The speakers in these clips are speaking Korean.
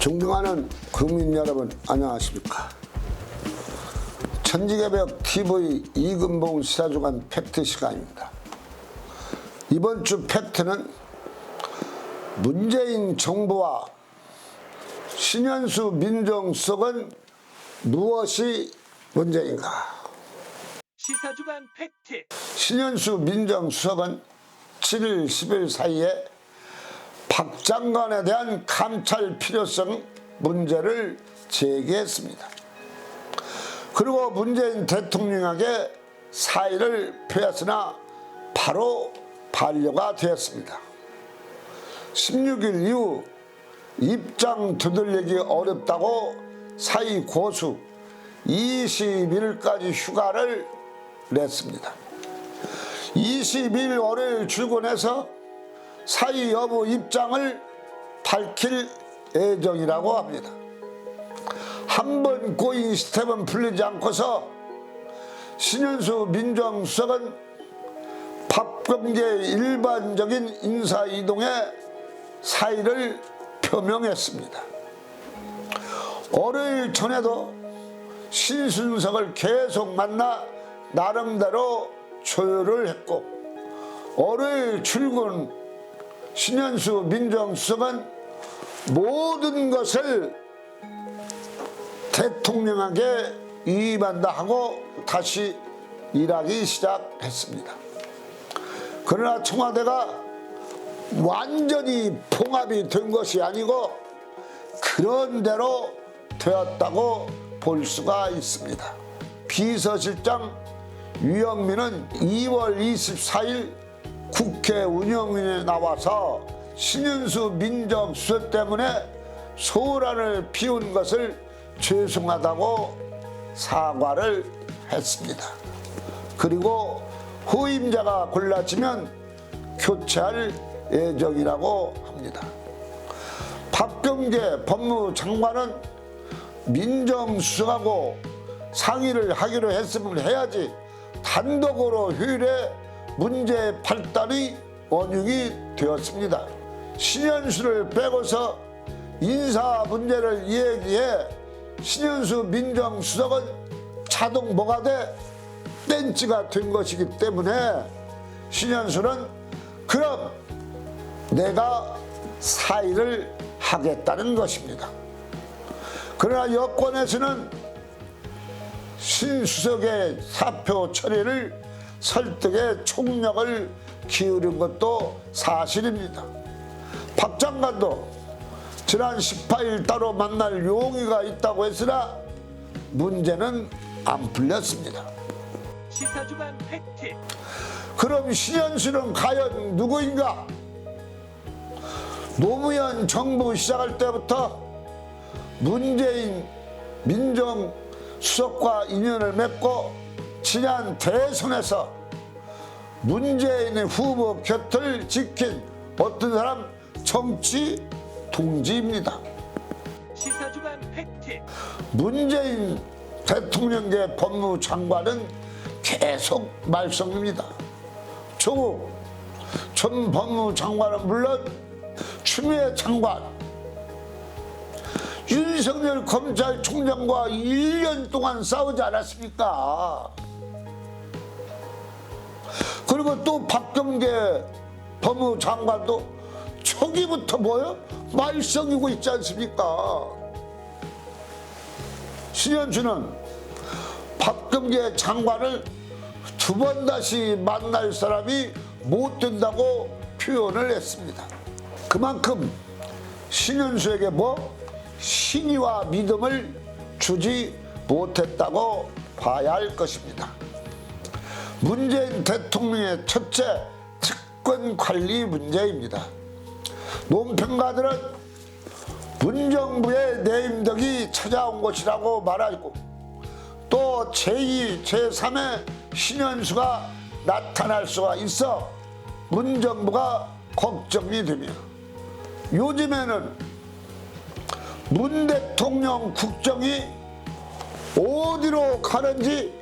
존경하는 국민 여러분 안녕하십니까? 천지개벽 TV 이근봉 시사주간 팩트 시간입니다. 이번 주 팩트는 문재인 정부와 신현수 민정수석은 무엇이 문제인가? 시사주간 팩트. 신현수 민정수석은 7일, 10일 사이에 박 장관에 대한 감찰 필요성 문제를 제기했습니다. 그리고 문재인 대통령에게 사의를 표했으나 바로 반려가 되었습니다. 16일 이후 입장 두들리기 어렵다고 사의 고수 20일까지 휴가를 냈습니다. 22일 월요일 출근해서 사의 여부 입장을 밝힐 예정이라고 합니다. 한 번 꼬인 스텝은 풀리지 않고서 신현수 민정수석은 박범계 일반적인 인사 이동에 사의를 표명했습니다. 월요일 전에도 신순석을 계속 만나 나름대로 조율을 했고 월요일 출근 신현수 민정수석은 모든 것을 대통령에게 위임한다 하고 다시 일하기 시작했습니다. 그러나 청와대가 완전히 봉합이 된 것이 아니고 그런 대로 되었다고 볼 수가 있습니다. 비서실장 유영민은 2월 24일 국회 운영위에 나와서 신윤수 민정수석 때문에 소란을 피운 것을 죄송하다고 사과를 했습니다. 그리고 후임자가 골라지면 교체할 예정이라고 합니다. 박병계 법무장관은 민정수석하고 상의를 하기로 했으면 해야지 단독으로 휴일에 문제 발단이 원흉이 되었습니다. 신현수를 빼고서 인사 문제를 얘기해 신현수 민정수석은 자동 뭐가 돼? 땡치가 된 것이기 때문에 신현수는 그럼 내가 사의를 하겠다는 것입니다. 그러나 여권에서는 신수석의 사표 처리를 설득에 총력을 기울인 것도 사실입니다. 박 장관도 지난 18일 따로 만날 용의가 있다고 했으나 문제는 안 풀렸습니다. 시사주간 팩트 그럼 신현수는 과연 누구인가? 노무현 정부 시작할 때부터 문재인 민정 수석과 인연을 맺고 지난 대선에서 문재인의 후보 곁을 지킨 어떤 사람 정치 동지입니다. 시사주간 팩트 문재인 대통령계 법무장관은 계속 말썽입니다. 조국 전 법무장관은 물론 추미애 장관 윤석열 검찰총장과 1년 동안 싸우지 않았습니까? 그리고 또 박경계 법무장관도 초기부터 뭐요? 말썽이고 있지 않습니까? 신현주는 박경계 장관을 두 번 다시 만날 사람이 못 된다고 표현을 했습니다. 그만큼 신현수에게 뭐 신의와 믿음을 주지 못했다고 봐야 할 것입니다. 문재인 대통령의 첫째 특권 관리 문제입니다. 논평가들은 문정부의 내임덕이 찾아온 것이라고 말하고 또 제2, 제3의 신현수가 나타날 수가 있어 문정부가 걱정이 되며 요즘에는 문 대통령 국정이 어디로 가는지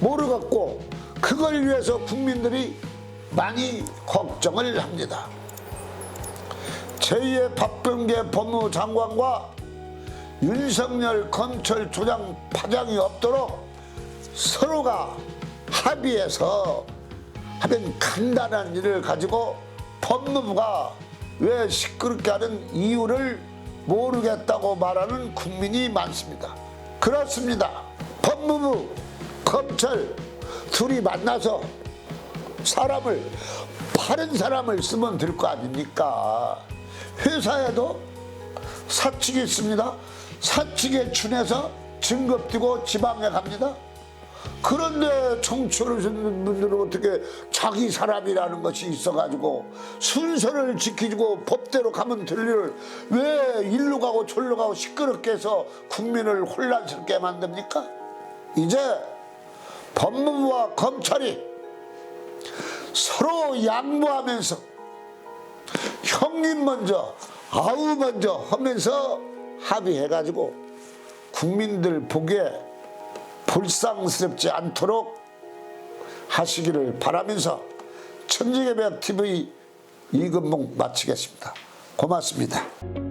모르겠고 그걸 위해서 국민들이 많이 걱정을 합니다. 제2의 박병계 법무장관과 윤석열 검찰총장 파장이 없도록 서로가 합의해서 하는 간단한 일을 가지고 법무부가 왜 시끄럽게 하는 이유를 모르겠다고 말하는 국민이 많습니다. 그렇습니다. 법무부, 검찰 둘이 만나서 사람을 바른 사람을 쓰면 될 거 아닙니까? 회사에도 사측이 있습니다. 사측에 준해서 증거 띄고 지방에 갑니다. 그런데 정치를 듣는 분들은 어떻게 자기 사람이라는 것이 있어가지고 순서를 지키고 법대로 가면 될 일을 왜 일로 가고 절로 가고 시끄럽게 해서 국민을 혼란스럽게 만듭니까? 이제 법무부와 검찰이 서로 양보하면서 형님 먼저 아우 먼저 하면서 합의해가지고 국민들 보기에 불쌍스럽지 않도록 하시기를 바라면서 천지개벽 TV 이근봉 마치겠습니다. 고맙습니다.